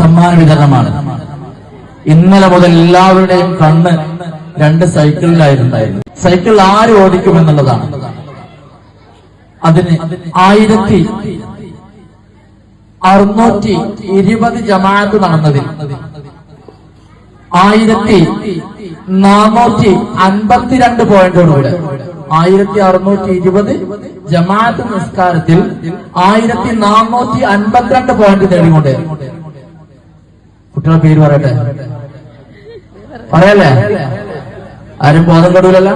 സമ്മാന വിതരണമാണ് ഇന്നലെ മുതൽ എല്ലാവരുടെയും കണ്ണ് രണ്ട് സൈക്കിളിലായിരുന്നായിരുന്നു സൈക്കിൾ ആര് ഓടിക്കുമെന്നുള്ളതാണ്. അതിന് ആയിരത്തി അറുന്നൂറ്റി ഇരുപത് ജമാഅത്ത് നടന്നതിൽ ആയിരത്തി നാനൂറ്റി അൻപത്തിരണ്ട് പോയിന്റോടുകൂടെ ആയിരത്തി അറുന്നൂറ്റി ഇരുപത് ജമാഅത്ത് നിസ്കാരത്തിൽ ആയിരത്തി നാനൂറ്റി അൻപത്തിരണ്ട് പോയിന്റ് നേടിക്കൊണ്ട് കുട്ടികളുടെ പേര് പറയട്ടെ? പറയല്ലേ? ആരും ബോധം കെടൂലല്ല?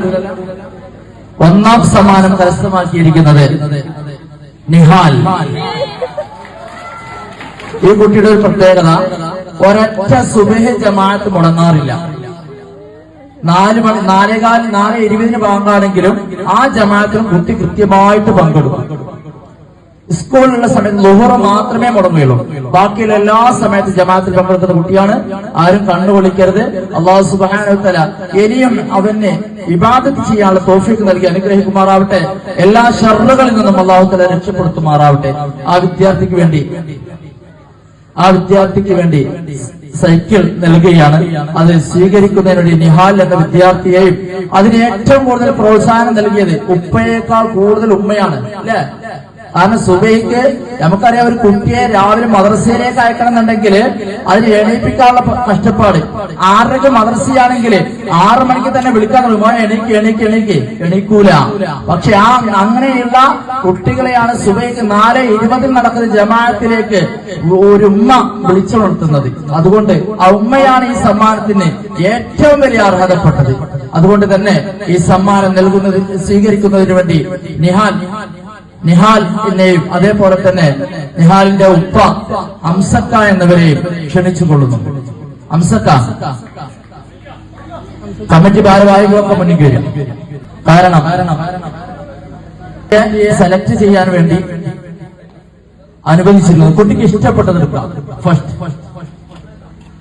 ഒന്നാം സമാനം കരസ്ഥമാക്കിയിരിക്കുന്നത് നിഹാൽ. ഈ കുട്ടിയുടെ ഒരു പ്രത്യേകത ഒരൊറ്റ സുബഹ ജമാഅത്ത് മുടങ്ങാറില്ല. നാല് മണി നാലേകാൽ നാല് ഇരുപതിന് പങ്കാണെങ്കിലും ആ ജമാഅത്തിനും കുട്ടി കൃത്യമായിട്ട് പങ്കെടുക്കും. സ്കൂളിലുള്ള സമയത്ത് ലുഹറ മാത്രമേ മുടങ്ങുകയുള്ളൂ. ബാക്കിയുള്ള എല്ലാ സമയത്തും ജമാഅത്തിൽ പങ്കെടുക്കുന്ന കുട്ടിയാണ്. ആരും കണ്ണുകൊള്ളിക്കരുത് അള്ളാഹു സുബാന ഇനിയും അവന് ഇബാദത്ത് ചെയ്യാനുള്ള തോഫിക്ക് നൽകി അനുഗ്രഹിക്കുമാറാവട്ടെ. എല്ലാ ഷർറുകളിൽ നിന്നും അള്ളാഹു തല രക്ഷപ്പെടുത്തുമാറാവട്ടെ. ആ വിദ്യാർത്ഥിക്ക് വേണ്ടി ആ വിദ്യാർത്ഥിക്ക് വേണ്ടി സൈക്കിൾ നൽകുകയാണ്. അത് സ്വീകരിക്കുന്നതിന് വേണ്ടി നിഹാൽ എന്ന വിദ്യാർത്ഥിയെയും അതിന് ഏറ്റവും കൂടുതൽ പ്രോത്സാഹനം നൽകിയത് ഉപ്പയേക്കാൾ കൂടുതൽ ഉമ്മയാണ്. അല്ലെ? കാരണം സുബൈക്ക് നമുക്കറിയാം ഒരു കുട്ടിയെ രാവിലെ മദ്രസയിലേക്ക് അയക്കണം എന്നുണ്ടെങ്കിൽ അതിന് എണീപ്പിക്കാനുള്ള കഷ്ടപ്പാട്. ആറരയ്ക്ക് മദ്രസയാണെങ്കിൽ ആറ് മണിക്ക് തന്നെ വിളിക്കാൻ തുടങ്ങും "മോനെ, എണീക്ക് എണീക്ക് എണീക്ക്. എണീക്കൂല. പക്ഷെ ആ അങ്ങനെയുള്ള കുട്ടികളെയാണ് സുബൈക്ക് നാല് ഇരുപതിൽ നടക്കുന്ന ജമാഅത്തിലേക്ക് ഒരു ഉമ്മ വിളിച്ചുണർത്തുന്നത് അതുകൊണ്ട് ആ ഉമ്മയാണ് ഈ സമ്മാനത്തിന് ഏറ്റവും വലിയ അർഹതപ്പെട്ടത്. അതുകൊണ്ട് തന്നെ ഈ സമ്മാനം നൽകുന്നത് സ്വീകരിക്കുന്നതിന് വേണ്ടി നിഹാൽ നിഹാൽ എന്നെയും അതേപോലെ തന്നെ നിഹാലിന്റെ ഉപ്പ അംസക്ക എന്നിവരെയും ക്ഷണിച്ചു കൊള്ളുന്നു അംസക്ക കമ്മിറ്റി ഭാരവാഹികളൊക്കെ മുന്നിൽ വരും കാരണം സെലക്ട് ചെയ്യാൻ വേണ്ടി അനുവദിച്ചിരുന്നത് കുട്ടിക്ക് ഇഷ്ടപ്പെട്ടത് എടുക്കാം. ഫസ്റ്റ്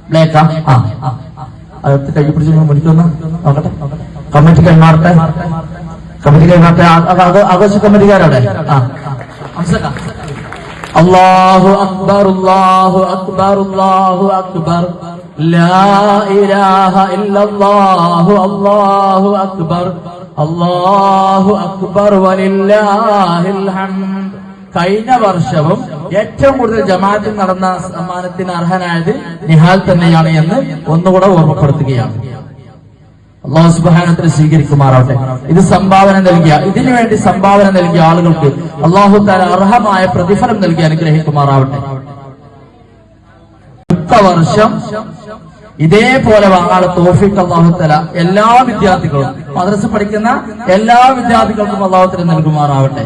ബ്ലേക്കാ ആ. അകത്ത് കൈ പിടിച്ച് മുടിക്കൊന്ന് നോക്കട്ടെ. കമ്മിറ്റി കൈമാറട്ടെ കമ്മിറ്റി കൈമാറട്ടെ ആ- ആ- ആ- ആഘോഷ കമ്മിറ്റിക്കാരവിടെ ആ. അല്ലാഹു അക്ബർ അള്ളാഹു അക്ബർ അള്ളാഹു അക്ബർ. ഇലാഹ ഇല്ലല്ലാഹു അല്ലാഹു അക്ബർ. അല്ലാഹു അക്ബർ വലില്ലാഹിൽ ഹംദ്. കഴിഞ്ഞ വർഷവും ഏറ്റവും കൂടുതൽ ജമാഅത്തിൽ നടന്ന സമ്മാനത്തിന് അർഹനായത് നിഹാൽ തന്നെയാണ് എന്ന് ഒന്നുകൂടെ ഓർമ്മപ്പെടുത്തുകയാണ്. അള്ളാഹു സുബാനത്തിന് സ്വീകരിക്കുമാറാവട്ടെ. ഇത് സംഭാവന നൽകിയ ഇതിനു വേണ്ടി സംഭാവന നൽകിയ ആളുകൾക്ക് അള്ളാഹു താല അർഹമായ പ്രതിഫലം നൽകി അനുഗ്രഹിക്കുമാറാവട്ടെ. അടുത്ത വർഷം ഇതേപോലെ വാങ്ങാളെ തോഫിക്ക് അള്ളാഹുത്തല എല്ലാ വിദ്യാർത്ഥികളും മദ്രസ പഠിക്കുന്ന എല്ലാ വിദ്യാർത്ഥികൾക്കും അള്ളാഹുത്തല നൽകുമാറാവട്ടെ.